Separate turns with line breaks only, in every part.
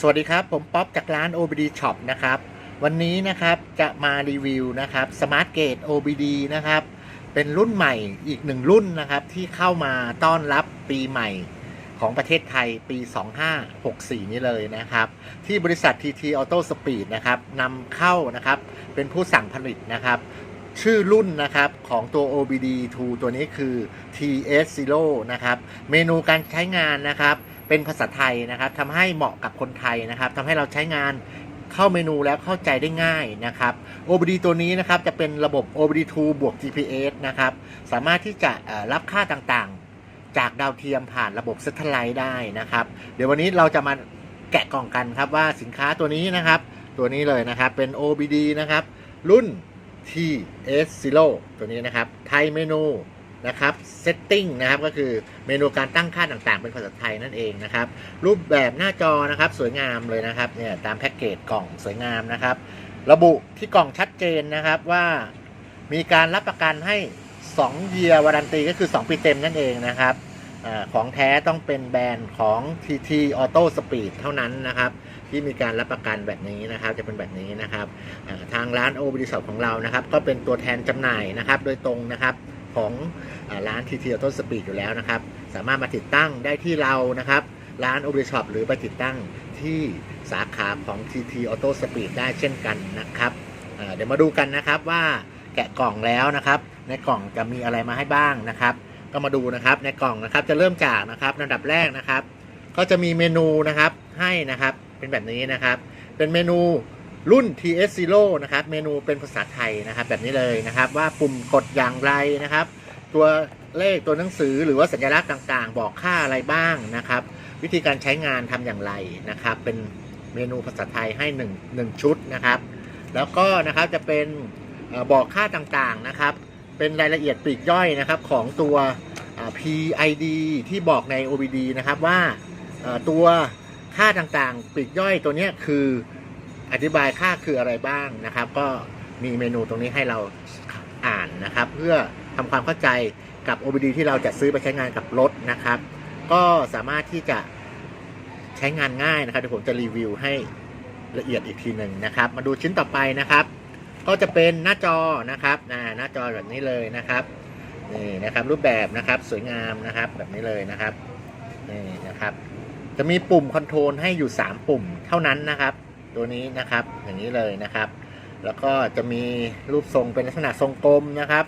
สวัสดีครับ ผมป๊อปจากร้าน OBD Shop นะครับ วันนี้นะครับจะมารีวิวนะครับ Smart Gate OBD นะครับ เป็นรุ่นใหม่อีกหนึ่งรุ่นนะครับ ที่เข้ามาต้อนรับปีใหม่ของประเทศไทยปี 2564 นี้เลยนะครับ ที่บริษัท TT Auto Speed นะครับนำเข้านะครับเป็นผู้สั่งผลิตนะครับ ชื่อรุ่นนะครับของตัว OBD 2 ตัวนี้คือ TS0 นะครับ เมนูการใช้งานนะครับ เป็นภาษาไทยนะครับทำให้เหมาะกับคนไทยนะครับทำให้เราใช้งานเข้าเมนูแล้วเข้าใจได้ง่ายนะครับ OBD ตัวนี้นะครับจะเป็นระบบ OBD2 บวก GPS นะครับ สามารถที่จะรับค่าต่างๆ จากดาวเทียมผ่านระบบเซ t ไลท์ได้นะครับ เดี๋ยววันนี้เราจะมาแกะกล่องกันครับว่าสินค้าตัวนี้นะครับ ตัวนี้เลยนะครับเป็น OBD นะครับ รุ่น TS0 ตัวนี้นะครับ ไทยเมนู นะครับ setting นะครับก็คือเมนูการตั้งค่าต่างๆ เป็นภาษาไทยนั่นเองนะครับ รูปแบบหน้าจอนะครับสวยงามเลยนะครับเนี่ยตามแพ็กเกจกล่องสวยงามนะครับ ระบุที่กล่องชัดเจนนะครับว่ามีการรับประกันให้2เยียร์วารันตีก็คือ 2 ปีเต็มนั่นเองนะครับอของแท้ต้องเป็นแบรนด์ของ TT Auto Speed เท่านั้นนะครับ ที่มีการรับประกันแบบนี้นะครับ จะเป็นแบบนี้นะครับ ทางร้านโอบริษัทของเรานะครับ ก็เป็นตัวแทนจำหน่ายนะครับ โดยตรงนะครับ ของร้าน TT Auto Speed อยู่แล้วนะครับ สามารถมาติดตั้งได้ที่เรานะครับ ร้านโอบริช็อปหรือไปติดตั้งที่สาขาของ TT Auto Speed ได้เช่นกันนะครับเดี๋ยวมาดูกันนะครับว่าแกะกล่องแล้วนะครับ ในกล่องจะมีอะไรมาให้บ้างนะครับ ก็มาดูนะครับในกล่องนะครับจะเริ่มจากนะครับลำดับแรกนะครับ ก็จะมีเมนูนะครับให้นะครับเป็นแบบนี้นะครับ เป็นเมนู รุ่น TS0 นะครับ เมนูเป็นภาษาไทยนะครับ แบบนี้เลยนะครับ ว่าปุ่มกดอย่างไรนะครับ ตัวเลขตัวหนังสือหรือว่าสัญลักษณ์ต่างๆ บอกค่าอะไรบ้างนะครับ วิธีการใช้งานทำอย่างไรนะครับ เป็นเมนูภาษาไทยให้1 1ชุดนะครับ แล้วก็นะครับจะเป็นบอกค่าต่างๆนะครับ เป็นรายละเอียดปลีกย่อยนะครับของตัว PID ที่บอกใน OBD นะครับว่าตัวค่าต่างๆปลีกย่อยตัวนี้คือ อธิบายค่าคืออะไรบ้างนะครับ ก็มีเมนูตรงนี้ให้เราอ่านนะครับ เพื่อทำความเข้าใจกับ OBD ที่เราจะซื้อไปใช้งานกับรถนะครับ ก็สามารถที่จะใช้งานง่ายนะครับเดี๋ยวผมจะรีวิวให้ละเอียดอีกทีหนึ่งนะครับ มาดูชิ้นต่อไปนะครับ ก็จะเป็นหน้าจอนะครับอ่หน้าจอแบบนี้เลยนะครับนี่นะครับรูปแบบนะครับสวยงามนะครับแบบนี้เลยนะครับนี่นะครับ จะมีปุ่มคอนโทรลให้อยู่ 3 ปุ่มเท่านั้นนะครับ ตัวนี้นะครับ อย่างนี้เลยนะครับ แล้วก็จะมีรูปทรงเป็นลักษณะทรงกลมนะครับ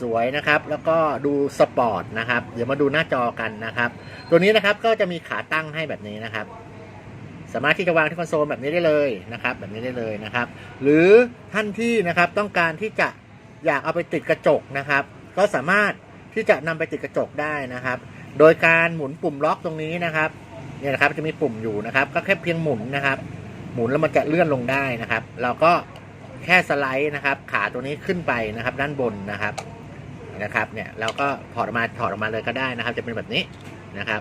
สวยนะครับ แล้วก็ดูสปอร์ตนะครับ เดี๋ยวมาดูหน้าจอกันนะครับ ตัวนี้นะครับก็จะมีขาตั้งให้แบบนี้นะครับ สามารถที่จะวางที่คอนโซลแบบนี้ได้เลยนะครับ แบบนี้ได้เลยนะครับ หรือท่านที่นะครับต้องการที่จะอยากเอาไปติดกระจกนะครับ ก็สามารถที่จะนำไปติดกระจกได้นะครับ โดยการหมุนปุ่มล็อกตรงนี้นะครับเนี่ยนะครับจะมีปุ่มอยู่นะครับ ก็แค่เพียงหมุนนะครับ หมุนแล้วมันจะเลื่อนลงได้นะครับ เราก็แค่สไลด์นะครับ ขาตัวนี้ขึ้นไปนะครับ ด้านบนนะครับนะครับเนี่ยเราก็ถอดออกมาถอดออกมาเลยก็ได้นะครับ จะเป็นแบบนี้นะครับ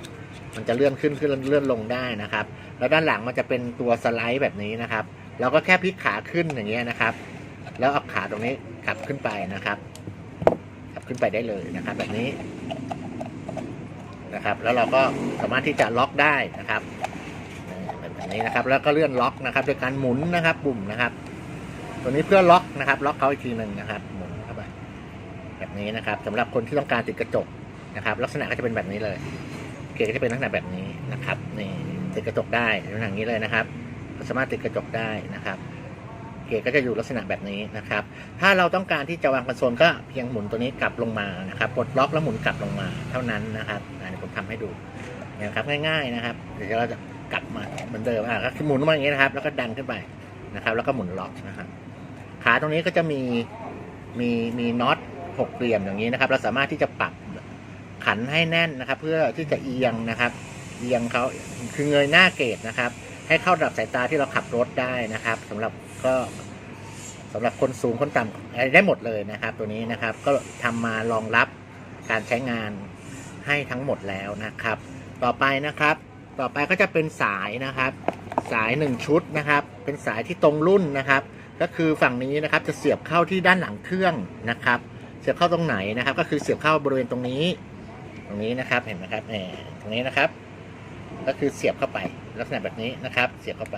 มันจะเลื่อนขึ้นขึ้นเลื่อนลงได้นะครับ แล้วด้านหลังมันจะเป็นตัวสไลด์แบบนี้นะครับ เราก็แค่พลิกขาขึ้นอย่างเงี้ยนะครับ แล้วเอาขาตรงนี้ขับขึ้นไปนะครับขับขึ้นไปได้เลยนะครับ แบบนี้นะครับ แล้วเราก็สามารถที่จะล็อกได้นะครับแบบ นี้นะครับ แล้วก็เลื่อนล็อกนะครับโดยการหมุนนะครับปุ่มนะครับ ตัวนี้เพื่อล็อกนะครับ ล็อกเขาอีกทีหนึ่งนะครับ หมุนเข้าไปแบบนี้นะครับสำหรับคนที่ต้องการติดกระจกนะครับ ลักษณะก็จะเป็นแบบนี้เลยเกจก็จะเป็นลักษณะแบบนี้นะครับนี่ติดกระจกได้ลักษณะนี้เลยนะครับสามารถติดกระจกได้นะครับ เกจก็จะอยู่ลักษณะแบบนี้นะครับ ถ้าเราต้องการที่จะวางคอนโซลก็เพียงหมุนตัวนี้กลับลงมานะครับปลดล็อกแล้วหมุนกลับลงมาเท่านั้นนะครับอ่าเดี๋ยวผมทำให้ดูนี่ยครับง่าย ๆนะครับ เดี๋ยวเราจะ กลับมาเหมือนเดิมอะก็หมุนมาอย่างนี้นะครับ แล้วก็ดันขึ้นไปนะครับ แล้วก็หมุนล็อกนะครับขาตรงนี้ก็จะมีมีมีน็อตหกเหลี่ยมอย่างนี้นะครับ เราสามารถที่จะปรับขันให้แน่นนะครับ เพื่อที่จะเอียงนะครับ เอียงเขาคือเงยหน้าเกตนะครับ ให้เข้าระดับสายตาที่เราขับรถได้นะครับสำหรับก็สำหรับคนสูงคนต่ำไรได้หมดเลยนะครับ ตัวนี้นะครับ ก็ทำมารองรับการใช้งานให้ทั้งหมดแล้วนะครับ ต่อไปนะครับ ต่อไปก็จะเป็นสายนะครับ สายหนึ่งชุดนะครับ เป็นสายที่ตรงรุ่นนะครับ ก็คือฝั่งนี้นะครับจะเสียบเข้าที่ด้านหลังเครื่องนะครับ เสียบเข้าตรงไหนนะครับ ก็คือเสียบเข้าบริเวณตรงนี้ ตรงนี้นะครับเห็นไหมครับแหมตรงนี้นะครับ ก็คือเสียบเข้าไป ลักษณะแบบนี้นะครับ เสียบเข้าไป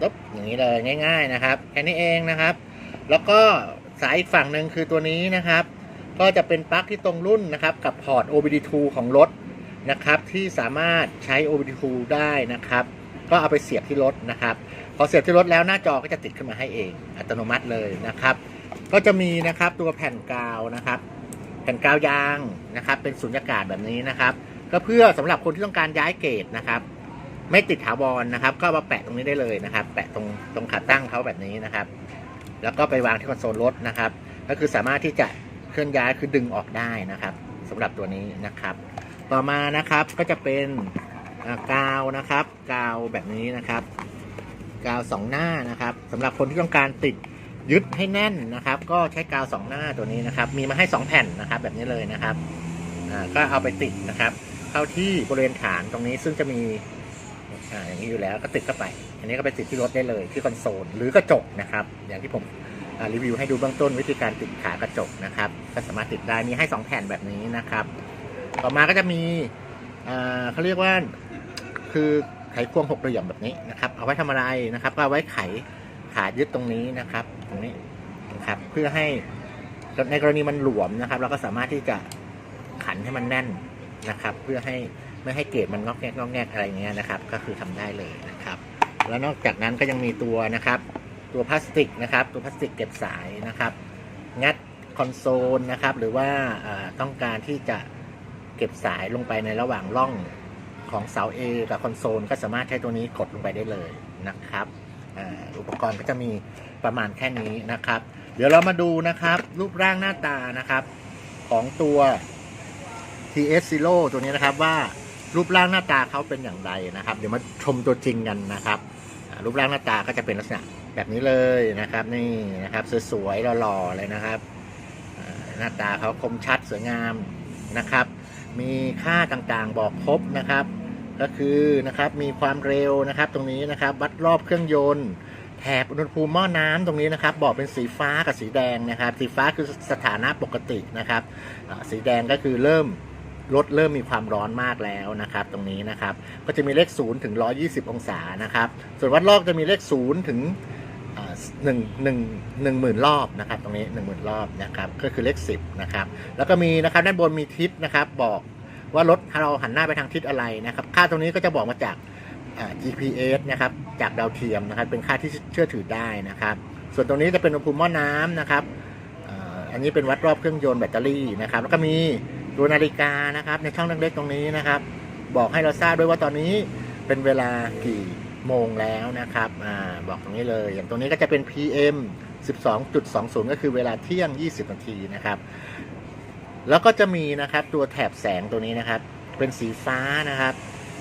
ปุ๊บอย่างนี้เลยง่าย ๆนะครับแค่นี้เองนะครับ แล้วก็สายอีกฝั่งหนึ่งคือตัวนี้นะครับ ก็จะเป็นปลั๊กที่ตรงรุ่นนะครับ กับพอร์ต OBD2 ของรถ นะครับที่สามารถใช้ OBD2 ได้นะครับ ก็เอาไปเสียบที่รถนะครับ พอเสียบที่รถแล้วหน้าจอก็จะติดขึ้นมาให้เองอัตโนมัติเลยนะครับ ก็จะมีนะครับตัวแผ่นกาวนะครับ แผ่นกาวยางนะครับ เป็นสุญญากาศแบบนี้นะครับ ก็เพื่อสำหรับคนที่ต้องการย้ายเกรดนะครับ ไม่ติดถาวรนะครับ ก็มาแปะตรงนี้ได้เลยนะครับ แปะตรงตรงขาตั้งเขาแบบนี้นะครับ แล้วก็ไปวางที่คอนโซลรถนะครับ ก็คือสามารถที่จะเคลื่อนย้ายคือดึงออกได้นะครับสำหรับตัวนี้นะครับ ต่อมานะครับก็จะเป็นกาวนะครับ กาวแบบนี้นะครับ กาวสองหน้านะครับสำหรับคนที่ต้องการติดยึดให้แน่นนะครับ ก็ใช้กาวสองหน้าตัวนี้นะครับ มีมาให้สองแผ่นนะครับ แบบนี้เลยนะครับก็เอาไปติดนะครับ เข้าที่บริเวณฐานตรงนี้ซึ่งจะมีอ่าอย่างนี้อยู่แล้วก็ติดเข้าไป อันนี้ก็ไปติดที่รถได้เลยที่คอนโซลหรือกระจกนะครับ อย่างที่ผมรีวิวให้ดูเบื้องต้นวิธีการติดขากระจกนะครับ ก็สามารถติดได้มีให้สองแผ่นแบบนี้นะครับ ต่อมาก็จะมีเขาเรียกว่าคือไขควงหกเหลี่ยมแบบนี้นะครับ เอาไว้ทำอะไรนะครับ ก็เอาไว้ไขขายึดตรงนี้นะครับ ตรงนี้นะครับเพื่อให้ในกรณีมันหลวมนะครับ เราก็สามารถที่จะขันให้มันแน่นนะครับ เพื่อให้ไม่ให้เกรดมันงอกแงกงอกแงกอะไรเงี้ยนะครับ ก็คือทำได้เลยนะครับ แล้วนอกจากนั้นก็ยังมีตัวนะครับ ตัวพลาสติกนะครับ ตัวพลาสติกเก็บสายนะครับ งัดคอนโซลนะครับ หรือว่าต้องการที่จะ เก็บสายลงไปในระหว่างร่องของเสา A กับคอนโซลก็สามารถใช้ตัวนี้กดลงไปได้เลยนะครับอ,อุปกรณ์ก็จะมีประมาณแค่นี้นะครับ เดี๋ยวเรามาดูนะครับ รูปร่างหน้าตานะครับ ของตัว TS Zero ตัวนี้นะครับว่ารูปร่างหน้าตาเขาเป็นอย่างไรนะครับ เดี๋ยวมาชมตัวจริงกันนะครับรูปร่างหน้าตาก็จะเป็นลักษณะแบบนี้เลยนะครับ นี่นะครับสวยๆหล่อๆเลยนะครับหน้าตาเขาคมชัดสวยงามนะครับ มีค่าต่างๆบอกครบนะครับ ก็คือนะครับมีความเร็วนะครับตรงนี้นะครับ วัดรอบเครื่องยนต์แถบอุณหภูมิหม้อน้ำตรงนี้นะครับ บอกเป็นสีฟ้ากับสีแดงนะครับ สีฟ้าคือสถานะปกตินะครับ สีแดงก็คือเริ่มรถเริ่มมีความร้อนมากแล้วนะครับ ตรงนี้นะครับ ก็จะมีเลข0ถึง120 องศานะครับ ส่วนวัดรอบจะมีเลข0ถึง หนึ่งหนึ่งหนึ่งหมื่นรอบนะครับตรงนี้หนึ่งหมื่นรอบนะครับก็คือเลข10นะครับแล้วก็มีนะครับด้านบนมีทิศนะครับบอกว่ารถเราหันหน้าไปทางทิศอะไรนะครับค่าตรงนี้ก็จะบอกมาจาก GPS นะครับจากดาวเทียมนะครับเป็นค่าที่เชื่อถือได้นะครับ ส่วนตรงนี้จะเป็นอุณหภูมิหม้อน้ำนะครับอันนี้เป็นวัดรอบเครื่องยนต์แบตเตอรี่นะครับแล้วก็มีตัวนาฬิกานะครับในช่องเล็กๆตรงนี้นะครับ บอกให้เราทราบด้วยว่าตอนนี้เป็นเวลากี่ โมงแล้วนะครับอบอกตรงนี้เลย อย่างตรงนี้ก็จะเป็น PM 12.20 ก็คือเวลาเที่ยง 20 นาทีนะครับ แล้วก็จะมีนะครับตัวแถบแสงตัวนี้นะครับ เป็นสีฟ้านะครับ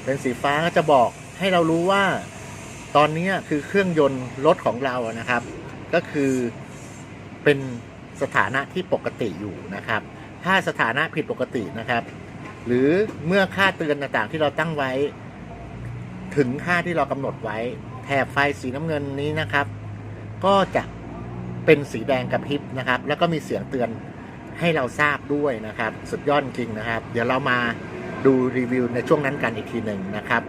เป็นสีฟ้าก็จะบอกให้เรารู้ว่าตอนนี้คือเครื่องยนต์รถของเรานะครับ ก็คือเป็นสถานะที่ปกติอยู่นะครับ ถ้าสถานะผิดปกตินะครับ หรือเมื่อค่าเตือนต่างๆที่เราตั้งไว้ ถึงค่าที่เรากำหนดไว้ แถบไฟสีน้ำเงินนี้นะครับ ก็จะเป็นสีแดงกระพริบนะครับ แล้วก็มีเสียงเตือนให้เราทราบด้วยนะครับ สุดยอดจริงนะครับ เดี๋ยวเรามาดูรีวิวในช่วงนั้นกันอีกทีหนึ่งนะครับ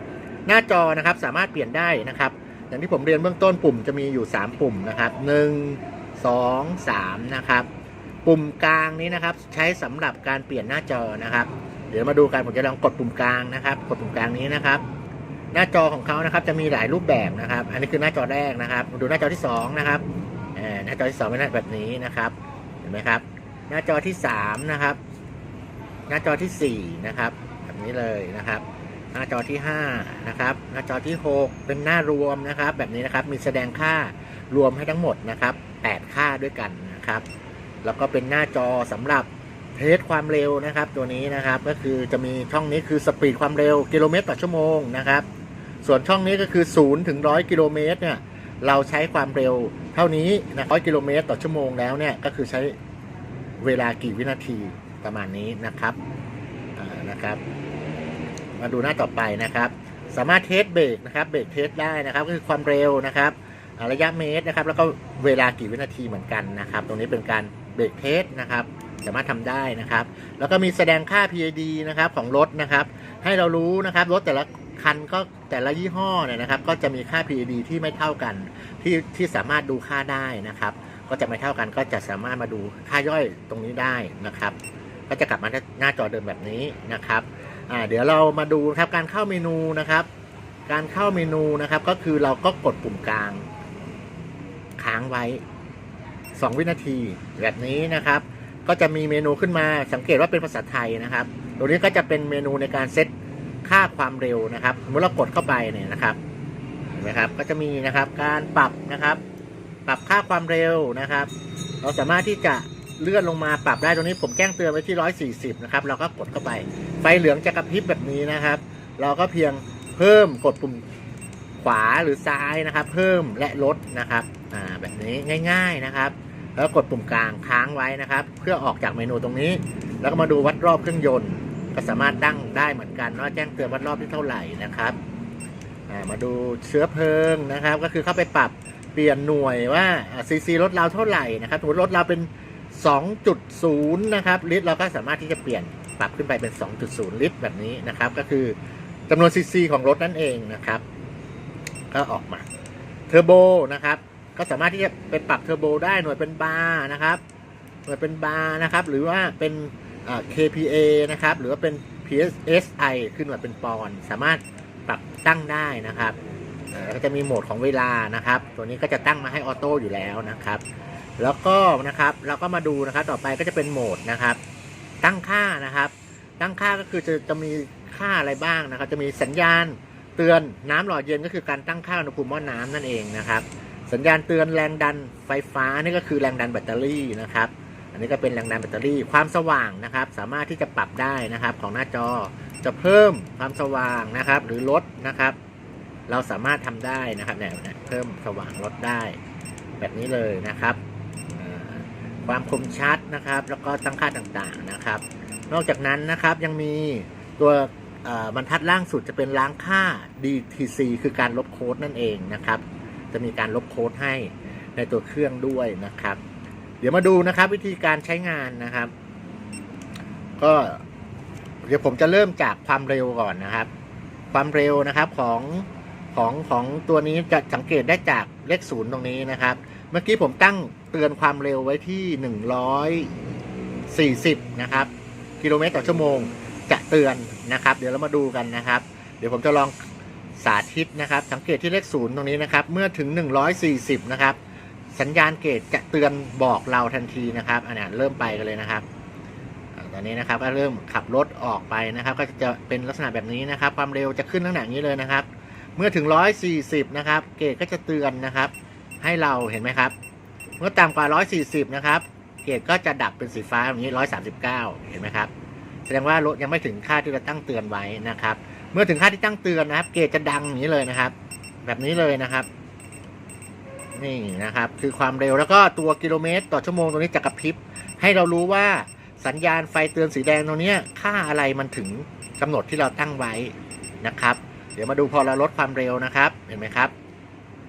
หน้าจอนะครับสามารถเปลี่ยนได้นะครับ อย่างที่ผมเรียนเบื้องต้นปุ่มจะมีอยู่ 3 ปุ่มนะครับ 1 2 3 นะครับ ปุ่มกลางนี้นะครับ ใช้สำหรับการเปลี่ยนหน้าจอนะครับ เดี๋ยวมาดูกันผมจะลองกดปุ่มกลางนะครับ กดปุ่มกลางนี้นะครับ หน้าจอของเขานะครับจะมีหลายรูปแบบนะครับ อันนี้คือหน้าจอแรกนะครับ ดูหน้าจอที่สองนะครับอ่าหน้าจอที่สองเป็นหน้าแบบนี้นะครับเห็นไหมครับ หน้าจอที่สามนะครับ หน้าจอที่สี่นะครับแบบนี้เลยนะครับ หน้าจอที่ห้านะครับ หน้าจอที่หกเป็นหน้ารวมนะครับ แบบนี้นะครับมีแสดงค่ารวมให้ทั้งหมดนะครับแปดค่าด้วยกันนะครับ แล้วก็เป็นหน้าจอสำหรับเทสความเร็วนะครับ ตัวนี้นะครับก็คือจะมีช่องนี้คือสปีดความเร็วกิโลเมตรต่อชั่วโมงนะครับ ส่วนช่องนี้ก็คือ0ถึง100กิโลเมตรเนี่ยเราใช้ความเร็วเท่านี้นะ100กิโลเมตรต่อชั่วโมงแล้วเนี่ยก็คือใช้เวลากี่วินาทีประมาณนี้นะครับนะครับ มาดูหน้าต่อไปนะครับ สามารถเทสเบรกนะครับเบรกเทสได้นะครับก็คือความเร็วนะครับระยะเมตรนะครับ แล้วก็เวลากี่วินาทีเหมือนกันนะครับ ตรงนี้เป็นการเบรกเทสนะครับ สามารถทำได้นะครับ แล้วก็มีแสดงค่า PID นะครับของรถนะครับ ให้เรารู้นะครับรถแต่ละ คันก็แต่ละยี่ห้อเนี่ยนะครับ ก็จะมีค่า PAD ที่ไม่เท่ากัน ที่ที่สามารถดูค่าได้นะครับ ก็จะไม่เท่ากันก็จะสามารถมาดูค่าย่อยตรงนี้ได้นะครับ ก็จะกลับมาหน้าจอเดิมแบบนี้นะครับเดี๋ยวเรามาดูครับการเข้าเมนูนะครับ การเข้าเมนูนะครับ ก็คือเราก็กดปุ่มกลาง ค้างไว้ 2 วินาทีแบบนี้นะครับ ก็จะมีเมนูขึ้นมาสังเกตว่าเป็นภาษาไทยนะครับ ตรงนี้ก็จะเป็นเมนูในการเซต ค่าความเร็วนะครับสมมติเรากดเข้าไปเนี่ยนะครับเห็นไหมครับก็จะมีนะครับการปรับนะครับ ปรับค่าความเร็วนะครับ เราสามารถที่จะเลื่อนลงมาปรับได้ตรงนี้ผมแจ้งเตือนไว้ที่ 140 นะครับ เราก็กดเข้าไป ไฟเหลืองจะกระพริบแบบนี้นะครับ เราก็เพียงเพิ่มกดปุ่มขวาหรือซ้ายนะครับ เพิ่มและลดนะครับอ่าแบบนี้ง่าย ๆนะครับ แล้วกดปุ่มกลางค้างไว้นะครับ เพื่อออกจากเมนูตรงนี้ แล้วก็มาดูวัดรอบเครื่องยนต์ ก็สามารถตั้งได้เหมือนกันว่าแจ้งเตือนวัดรอบที่เท่าไหร่นะครับมาดูเชื้อเพลิงนะครับ ก็คือเข้าไปปรับเปลี่ยนหน่วยว่าซีซีรถเราเท่าไหร่นะครับสมมติรถเราเป็น 2.0 นะครับลิตรเราก็สามารถที่จะเปลี่ยนปรับขึ้นไปเป็น 2.0 ลิตรแบบนี้นะครับ ก็คือจำนวนซีซีของรถนั่นเองนะครับ ก็ออกมาเทอร์โบนะครับ ก็สามารถที่จะไปปรับเทอร์โบได้หน่วยเป็นบาร์นะครับหน่วยเป็นบาร์นะครับ หรือว่าเป็น KPA นะครับ หรือว่าเป็น PSI ขึ้นหน่วยเป็นปอนด์สามารถปรับตั้งได้นะครับก็จะมีโหมดของเวลานะครับ ตัวนี้ก็จะตั้งมาให้ออโต้อยู่แล้วนะครับ แล้วก็นะครับเราก็มาดูนะครับต่อไปก็จะเป็นโหมดนะครับ ตั้งค่านะครับ ตั้งค่าก็คือจะจะมีค่าอะไรบ้างนะครับ จะมีสัญญาณเตือนน้ำหล่อเย็นก็คือการตั้งค่าอุณหภูมิหม้อน้ำนั่นเองนะครับ สัญญาณเตือนแรงดันไฟฟ้านี่ก็คือแรงดันแบตเตอรี่นะครับ นนี้ก็เป็นแรงดันแบตเตอรี่ความสว่างนะครับ สามารถที่จะปรับได้นะครับ ของหน้าจอจะเพิ่มความสว่างนะครับ หรือลดนะครับ เราสามารถทำได้นะครับเนี่ยเพิ่มสว่างลดได้ แบบนี้เลยนะครับ ความคมชัดนะครับ แล้วก็ตั้งค่าต่างๆนะครับ นอกจากนั้นนะครับยังมีตัวบรรทัดล่างสุดจะเป็นล้างค่า DTC คือการลบโค้ดนั่นเองนะครับ จะมีการลบโค้ดให้ในตัวเครื่องด้วยนะครับ เดี๋ยวมาดูนะครับวิธีการใช้งานนะครับ ก็เดี๋ยวผมจะเริ่มจากความเร็วก่อนนะครับ ความเร็วนะครับของของของตัวนี้จะสังเกตได้จากเลขศูนย์ตรงนี้นะครับ เมื่อกี้ผมตั้งเตือนความเร็วไว้ที่หนึ่งร้อยสี่สิบนะครับ กิโลเมตรต่อชั่วโมงจะเตือนนะครับ เดี๋ยวเรามาดูกันนะครับ เดี๋ยวผมจะลองสาธิตนะครับ สังเกตที่เลขศูนย์ตรงนี้นะครับ เมื่อถึง 140 นะครับ สัญญาณเกตจะเตือนบอกเราทันทีนะครับอันนี้เริ่มไปกันเลยนะครับตอนนี้นะครับก็เริ่มขับรถออกไปนะครับ ก็จะเป็นลักษณะแบบนี้นะครับ ความเร็วจะขึ้นลักษณะนี้เลยนะครับ เมื่อถึง 140 นะครับ เกตก็จะเตือนนะครับ ให้เราเห็นไหมครับ เมื่อต่ำกว่า 140 นะครับ เกตก็จะดับเป็นสีฟ้าแบบนี้ 139 เห็นไหมครับ แสดงว่ารถยังไม่ถึงค่าที่เราตั้งเตือนไว้นะครับ เมื่อถึงค่าที่ตั้งเตือนนะครับ เกจจะดังอย่างนี้เลยนะครับ แบบนี้เลยนะครับ นี่นะครับ คือความเร็วแล้วก็ตัวกิโลเมตร ต่อชั่วโมงตรงนี้จะกระพริบ ให้เรารู้ว่าสัญญาณไฟเตือนสีแดงตรงนี้ค่าอะไรมันถึงกำหนดที่เราตั้งไว้นะครับ เดี๋ยวมาดูพอเราลดความเร็วนะครับ เห็นไหมครับ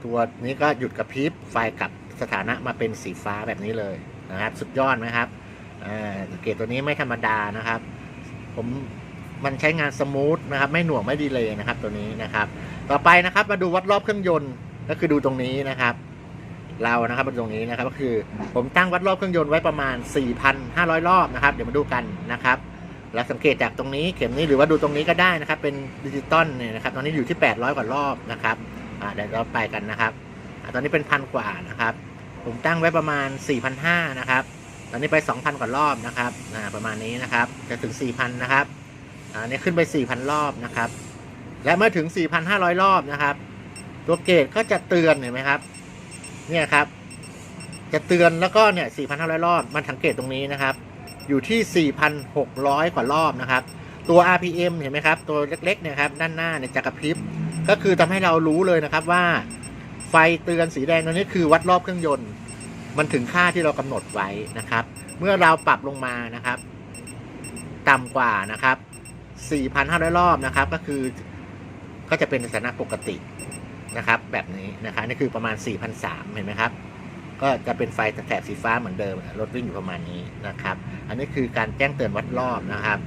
ตัวนี้ก็หยุดกระพริบไฟกลับสถานะมาเป็นสีฟ้าแบบนี้เลยนะครับ สุดยอดไหมครับอ่าเกจตัวนี้ไม่ธรรมดานะครับ ผมมันใช้งานสมูทนะครับ ไม่หน่วงไม่ดีเลยนะครับ ตัวนี้นะครับ ต่อไปนะครับมาดูวัดรอบเครื่องยนต์ก็คือดูตรงนี้นะครับ เรานะครับมาดูตรงนี้นะครับก็คือผมตั้งวัดรอบเครื่องยนต์ไว้ประมาณ 4,500 รอบนะครับ เดี๋ยวมาดูกันนะครับแล้วสังเกตจากตรงนี้เข็มนี้หรือว่าดูตรงนี้ก็ได้นะครับ เป็นดิจิตอลเนี่ยนะครับ ตอนนี้อยู่ที่ 800 กว่ารอบนะครับเดี๋ยวเราไปกันนะครับอตอนนี้เป็นพันกว่านะครับ ผมตั้งไว้ประมาณ 4,500 นะครับ ตอนนี้ไป 2,000 กว่ารอบนะครับประมาณนี้นะครับ จะถึง 4,000 นะครับอ่าเนี่ขึ้นไป 4,000 รอบนะครับ และเมื่อถึง 4,500 รอบนะครับ ตัวเกตก็จะเตือนเห็นไหมครับ เนี่ยครับ จะเตือนแล้วก็เนี่ย4,500 รอบ มันสังเกตตรงนี้นะครับ อยู่ที่ 4,600 กว่ารอบนะครับ ตัว RPM เห็นไหมครับ ตัวเล็กๆเนี่ยครับด้านหน้าเนี่ยจะกระพริบ ก็คือทำให้เรารู้เลยนะครับว่า ไฟเตือนสีแดงตรงนี้คือวัดรอบเครื่องยนต์ มันถึงค่าที่เรากำหนดไว้นะครับ เมื่อเราปรับลงมานะครับ ต่ำกว่านะครับ4,500 รอบนะครับ ก็คือก็จะเป็นสถานะปกติ นะครับ แบบนี้นะครับนี่คือประมาณ4,300เห็นไหมครับ ก็จะเป็นไฟแถบสีฟ้าเหมือนเดิมรถวิ่งอยู่ประมาณนี้นะครับ อันนี้คือการแจ้งเตือนวัดรอบนะครับ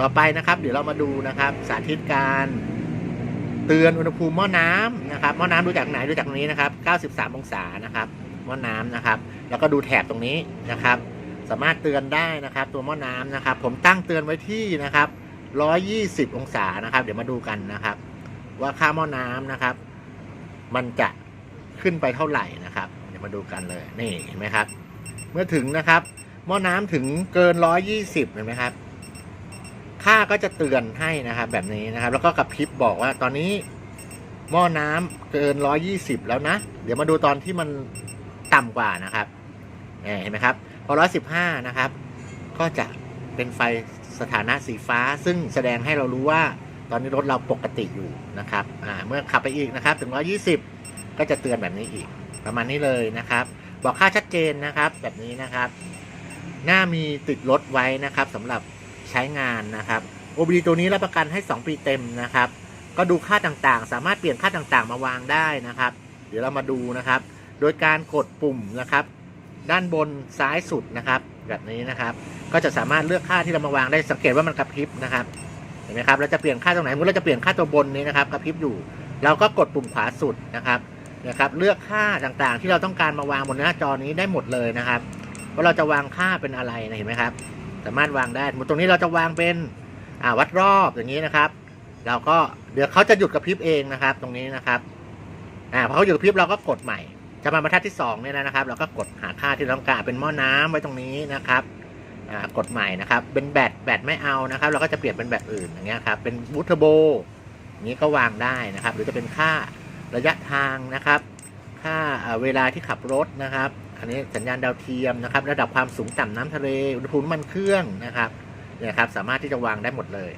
ต่อไปนะครับ เดี๋ยวเรามาดูนะครับ สาธิตการเตือนอุณหภูมิหม้อน้ำนะครับหม้อน้ำดูจากไหนดูจากตรงนี้นะครับ 93 องศานะครับหม้อน้ำนะครับ แล้วก็ดูแถบตรงนี้นะครับ สามารถเตือนได้นะครับ ตัวหม้อน้ำนะครับ ผมตั้งเตือนไว้ที่นะครับ 120 องศานะครับ เดี๋ยวมาดูกันนะครับ ว่าค่าหม้อน้ำนะครับ มันจะขึ้นไปเท่าไหร่นะครับ เดี๋ยวมาดูกันเลย นี่เห็นไหมครับ เมื่อถึงนะครับ หม้อน้ำถึงเกิน120เห็นไหมครับ ค่าก็จะเตือนให้นะครับ แบบนี้นะครับ แล้วก็กระพริบบอกว่าตอนนี้หม้อน้ำเกิน120แล้วนะ เดี๋ยวมาดูตอนที่มันต่ำกว่านะครับเนี่เห็นไหมครับพอ115นะครับ ก็จะเป็นไฟสถานะสีฟ้า ซึ่งแสดงให้เรารู้ว่า ตอนนี้รถเราปกติอยู่นะครับเมื่อขับไปอีกนะครับถึง 120 ก็จะเตือนแบบนี้อีก ประมาณนี้เลยนะครับ บอกค่าชัดเจนนะครับ แบบนี้นะครับ หน้ามีติดรถไว้นะครับสำหรับใช้งานนะครับ OBD ตัวนี้รับประกันให้ 2 ปีเต็มนะครับ ก็ดูค่าต่างๆ สามารถเปลี่ยนค่าต่างๆ มาวางได้นะครับ เดี๋ยวเรามาดูนะครับ โดยการกดปุ่มนะครับ ด้านบนซ้ายสุดนะครับ แบบนี้นะครับ ก็จะสามารถเลือกค่าที่เรามาวางได้สังเกตว่ามันกระพริบนะครับ เห็นไหมครับเราจะเปลี่ยนค่าตรงไหนสมมติเราจะเปลี่ยนค่าตัวบนนี้นะครับกระพริบอยู่ เราก็กดปุ่มขวาสุดนะครับนะครับ เลือกค่าต่างๆ ที่เราต้องการมาวางบนหน้าจอนี้ได้หมดเลยนะครับว่าเราจะวางค่าเป็นอะไรนะเห็นไหมครับ สามารถวางได้มตรงนี้เราจะวางเป็นอ่าวัดรอบอย่างนี้นะครับเราก็เดี๋ยวเขาจะหยุดกระพริบเองนะครับ ตรงนี้นะครับอ่าพอเขาหยุดกระพริบเราก็กดใหม่จะมาบรรทัดที่สองเนี่ยนะครับ เราก็กดหาค่าที่ต้องการเป็นหม้อน้ำไว้ตรงนี้นะครับ กดใหม่นะครับ เป็นแบตแบตไม่เอานะครับ เราก็จะเปลี่ยนเป็นแบตอื่นอย่างเงี้ยครับ เป็นบูทเทอร์โบอย่างนี้ก็วางได้นะครับ หรือจะเป็นค่าระยะทางนะครับ ค่าเวลาที่ขับรถนะครับ อันนี้สัญญาณดาวเทียมนะครับ ระดับความสูงต่ำน้ำทะเล อุณหภูมิมันเครื่องนะครับเนี่ยครับ สามารถที่จะวางได้หมดเลย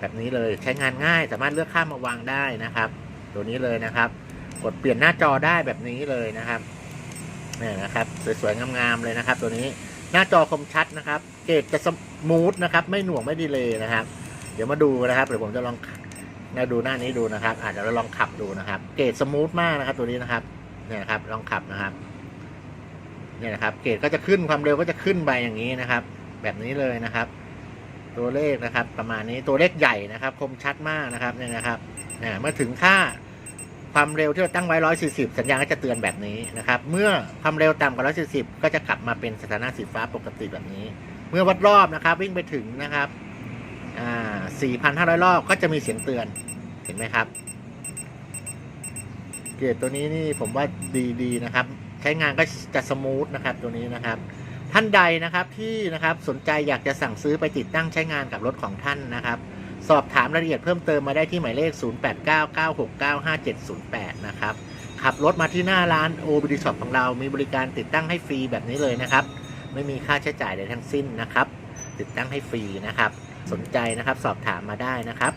แบบนี้เลยใช้งานง่าย สามารถเลือกค่ามาวางได้นะครับ ตัวนี้เลยนะครับ กดเปลี่ยนหน้าจอได้แบบนี้เลยนะครับเนี่ยนะครับ สวยๆงามๆเลยนะครับ ตัวนี้ หน้าจอคมชัดนะครับ เกรดจะสมูทนะครับ ไม่หน่วงไม่ดีเลยนะครับ เดี๋ยวมาดูนะครับเดี๋ยวผมจะลองมาดูหน้านี้ดูนะครับอาจจะลองขับดูนะครับ เกรดสมูทมากนะครับ ตัวนี้นะครับเนี่ยนะครับลองขับนะครับเนี่ยนะครับ เกรดก็จะขึ้นความเร็วก็จะขึ้นไปอย่างนี้นะครับ แบบนี้เลยนะครับ ตัวเลขนะครับ ประมาณนี้ตัวเลขใหญ่นะครับ คมชัดมากนะครับเนี่ยนะครับเนี่ยเมื่อถึงค่า ความเร็วที่เราตั้งไว้ 140 สัญญาณก็จะเตือนแบบนี้นะครับ เมื่อความเร็วต่ำกว่า 140 ก็จะกลับมาเป็นสถานะสีฟ้าปกติแบบนี้ เมื่อวัดรอบนะครับ วิ่งไปถึงนะครับอ่า4,500 รอบก็จะมีเสียงเตือน เห็นไหมครับ เกียรดตัวนี้นี่ผมว่าดีดีนะครับ ใช้งานก็จะสมูทนะครับตัวนี้นะครับ ท่านใดนะครับที่นะครับสนใจอยากจะสั่งซื้อไปติดตั้งใช้งานกับรถของท่านนะครับ สอบถามรายละเอียดเพิ่มเติมมาได้ที่หมายเลข 0899695708 นะครับ ขับรถมาที่หน้าร้าน o b d Shop ของเรา มีบริการติดตั้งให้ฟรีแบบนี้เลยนะครับ ไม่มีค่าใช้จ่ายใดทั้งสิ้นนะครับ ติดตั้งให้ฟรีนะครับ สนใจนะครับสอบถามมาได้นะครับ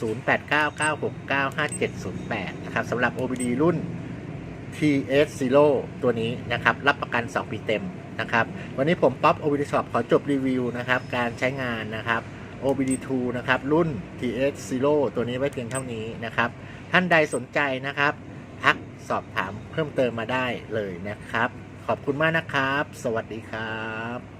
0899695708 นะครับสำหรับ OBD รุ่น TS Zero ตัวนี้นะครับ รับประกัน 2 ปีเต็มนะครับ วันนี้ผมป๊อป OBD Shop ขอจบรีวิวนะครับ การใช้งานนะครับ OBD2 นะครับ รุ่น TH0 ตัวนี้ไว้เพียงเท่านี้นะครับ ท่านใดสนใจนะครับทักสอบถามเพิ่มเติมมาได้เลยนะครับ ขอบคุณมากนะครับ สวัสดีครับ